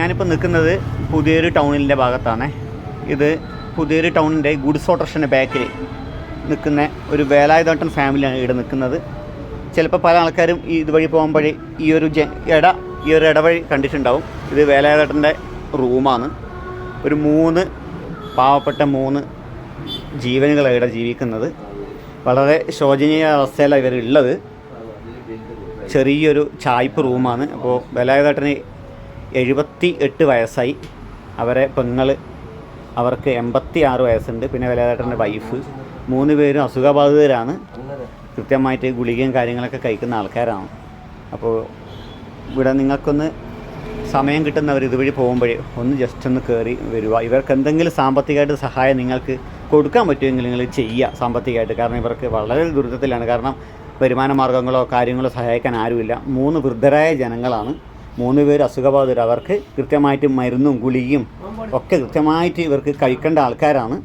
ഞാനിപ്പോൾ നിൽക്കുന്നത് പുതിയൊരു ടൗണിന്റെ ഭാഗത്താണ്. ഇത് പുതിയൊരു ടൗണിന്റെ ഗുഡ്സ് ഓട്ടോറിക്ഷന്റെ ബാക്കിൽ നിൽക്കുന്ന ഒരു വേലായുധോട്ടൻ ഫാമിലിയാണ് ഇവിടെ നിൽക്കുന്നത്. ചിലപ്പോൾ പല ആൾക്കാരും ഈ ഇതുവഴി പോകുമ്പോഴേ ഈ ഒരു ജ ഇട ഈ ഒരു ഇടവഴി കണ്ടിട്ടുണ്ടാവും. ഇത് വേലായുധേട്ടന്റെ റൂമാണ്. ഒരു മൂന്ന് പാവപ്പെട്ട മൂന്ന് ജീവനുകളാണ് ഇവിടെ ജീവിക്കുന്നത്. വളരെ ശോചനീയ അവസ്ഥയിലാണ് ഇവരുള്ളത്. ചെറിയൊരു ചായ്പ് റൂമാണ്. അപ്പോൾ വേലായുധേട്ടന് എഴുപത്തി എട്ട് വയസ്സായി. അവരെ പെങ്ങൾ അവർക്ക് എൺപത്തി ആറ് വയസ്സുണ്ട്. പിന്നെ വേലായുധേട്ടന്റെ വൈഫ്. മൂന്ന് പേരും അസുഖബാധിതരാണ്. കൃത്യമായിട്ട് ഗുളികയും കാര്യങ്ങളൊക്കെ കഴിക്കുന്ന ആൾക്കാരാണ്. അപ്പോൾ ഇവിടെ നിങ്ങൾക്കൊന്ന് സമയം കിട്ടുന്നവർ ഇതുവഴി പോകുമ്പോഴേ ഒന്ന് ജസ്റ്റ് ഒന്ന് കയറി വരിക ഇവർക്ക് എന്തെങ്കിലും സാമ്പത്തികമായിട്ട് സഹായം നിങ്ങൾക്ക് കൊടുക്കാൻ പറ്റുമെങ്കിൽ നിങ്ങൾ ചെയ്യുക സാമ്പത്തികമായിട്ട്. കാരണം ഇവർക്ക് വളരെ ദുരിതത്തിലാണ്. കാരണം വരുമാന മാർഗങ്ങളോ കാര്യങ്ങളോ സഹായിക്കാൻ ആരുമില്ല. മൂന്ന് വൃദ്ധരായ ജനങ്ങളാണ്. മൂന്ന് പേര് അസുഖബാധിതർ. അവർക്ക് കൃത്യമായിട്ട് മരുന്നും ഗുളിയും ഒക്കെ കൃത്യമായിട്ട് ഇവർക്ക് കഴിക്കേണ്ട ആൾക്കാരാണ്.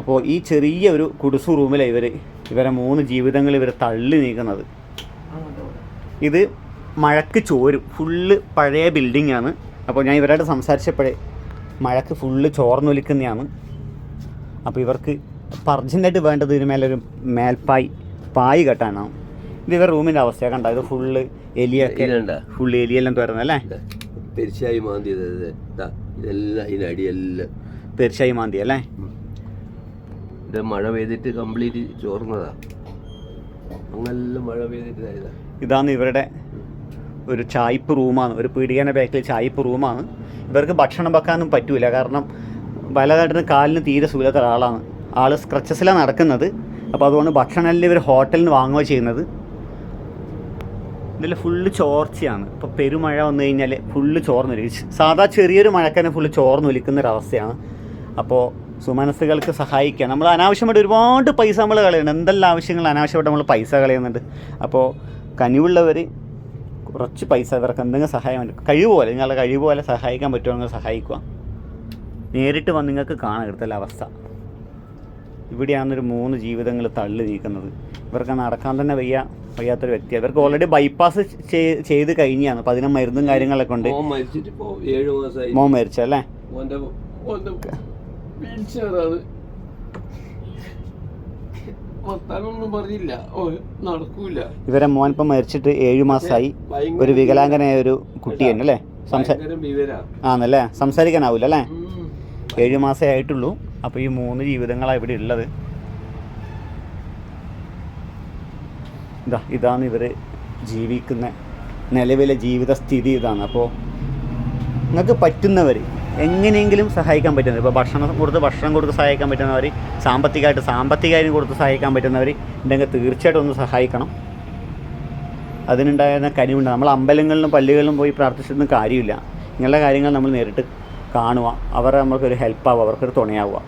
അപ്പോൾ ഈ ചെറിയ ഒരു കുടിസു റൂമിലെ ഇവർ ഇവരെ മൂന്ന് ജീവിതങ്ങൾ ഇവർ തള്ളി നീക്കുന്നത്. ഇത് മഴക്ക് ചോരും ഫുള്ള് പഴയ ബിൽഡിംഗ് ആണ് അപ്പോൾ ഞാൻ ഇവരോട് സംസാരിച്ചപ്പോഴേ മഴക്ക് ഫുള്ള് ചോർന്നൊലിക്കുന്നതാണ്. അപ്പോൾ ഇവർക്ക് ഇപ്പം അർജന്റായിട്ട് വേണ്ടത് ഇതിന് മേലൊരു മേൽപ്പായി പായ് കെട്ടാനാണ്. ഇത് റൂമിന്റെ റൂമിന്റെ അവസ്ഥ കണ്ട? ഇത് ഫുള്ള് എലിയൊക്കെ ഫുള്ള് എലിയെല്ലാം തുറന്നല്ലേ പെരിച്ചായി മാന്തി ഇതെല്ലാം ഇതിനടിയെല്ലാം മാന്തി അല്ലേ? ഇത് മഴ പെയ്തിട്ട് കംപ്ലീറ്റ് ചോർന്നതാ. അങ്ങനെ മഴ പെയ്തിട്ട്. ഇതാണ് ഇവരുടെ ഒരു ചായ്പ് റൂമാണ്. ഒരു പീടികേന്റെ ബാക്കിൽ ചായ്പ് റൂമാണ്. ഇവർക്ക് ഭക്ഷണം വെക്കാനൊന്നും പറ്റൂല. കാരണം വലതായിട്ടിന് കാലിന് തീരെ സുഖത്തൊരാളാണ് ഒരാളാണ്. ആൾ സ്ക്രച്ചസിലാണ് നടക്കുന്നത്. അപ്പോൾ അതുകൊണ്ട് ഭക്ഷണമെല്ലാം ഇവർ ഹോട്ടലിൽ നിന്ന് വാങ്ങുകയോ ചെയ്യുന്നത്. ഇതിൽ ഫുള്ള് ചോർച്ചയാണ്. ഇപ്പോൾ പെരുമഴ വന്നു കഴിഞ്ഞാൽ ഫുള്ള് ചോർന്നൊലിക്കും സാധാ ചെറിയൊരു മഴക്കന്നെ ഫുള്ള് ചോർന്നൊലിക്കുന്ന ഒരവസ്ഥയാണ് അപ്പോൾ സുമനസ്സുകൾക്ക് സഹായിക്കുക നമ്മൾ അനാവശ്യമായിട്ട് ഒരുപാട് പൈസ നമ്മൾ കളയുന്നുണ്ട്. എന്തെല്ലാം ആവശ്യങ്ങൾ അനാവശ്യമായിട്ട് നമ്മൾ പൈസ കളയുന്നുണ്ട്. അപ്പോൾ കനിവുള്ളവർ കുറച്ച് പൈസ ഇവർക്ക് എന്തെങ്കിലും സഹായം കഴിവ് പോലെ നിങ്ങളുടെ കഴിവ് പോലെ സഹായിക്കാൻ പറ്റുമെങ്കിൽ സഹായിക്കുക. നേരിട്ട് വന്ന് നിങ്ങൾക്ക് കാണാം ഇവിടുത്തെ അവസ്ഥ. ഇവിടെയാണൊരു മൂന്ന് ജീവിതങ്ങൾ തള്ളി നീക്കുന്നത്. ഇവർക്ക് നടക്കാൻ തന്നെ വയ്യ. വയ്യാത്തൊരു വ്യക്തി. അവർക്ക് ഓൾറെഡി ബൈപ്പാസ് ചെയ്ത് കഴിഞ്ഞാണ്. അപ്പൊ അതിന് മരുന്നും കാര്യങ്ങളൊക്കെ ഉണ്ട്. മോൻ മരിച്ചിട്ട് അല്ലേ ഇവരെ മോൻ ഇപ്പം മരിച്ചിട്ട് ഏഴു മാസമായി ഒരു വികലാംഗനായ ഒരു കുട്ടിയാണ് അല്ലേ ആണല്ലേ? സംസാരിക്കാനാവില്ല അല്ലേ. ഏഴ് മാസമേ ആയിട്ടുള്ളൂ. അപ്പോൾ ഈ മൂന്ന് ജീവിതങ്ങളാണ് ഇവിടെ ഉള്ളത്. ഇതാ ഇതാണ് ഇവർ ജീവിക്കുന്ന നിലവിലെ ജീവിത സ്ഥിതി ഇതാണ്. അപ്പോൾ നിങ്ങൾക്ക് പറ്റുന്നവർ എങ്ങനെയെങ്കിലും സഹായിക്കാൻ പറ്റുന്നത് ഇപ്പോൾ ഭക്ഷണം കൊടുത്ത് ഭക്ഷണം കൊടുത്ത് സഹായിക്കാൻ പറ്റുന്നവർ സാമ്പത്തികമായിട്ട് സാമ്പത്തികമായിട്ട് കൊടുത്ത് സഹായിക്കാൻ പറ്റുന്നവർ ഉണ്ടെങ്കിൽ തീർച്ചയായിട്ടും ഒന്ന് സഹായിക്കണം. അതിനുണ്ടായിരുന്ന കനിവുണ്ട്. നമ്മൾ അമ്പലങ്ങളിലും പള്ളികളിലും പോയി പ്രാർത്ഥിച്ചിട്ടൊന്നും കാര്യമില്ല. ഇങ്ങനെയുള്ള കാര്യങ്ങൾ നമ്മൾ നേരിട്ട് കാണുക. അവരെ നമ്മൾക്കൊരു ഹെൽപ്പാവുക അവർക്കൊരു തുണയാവുക.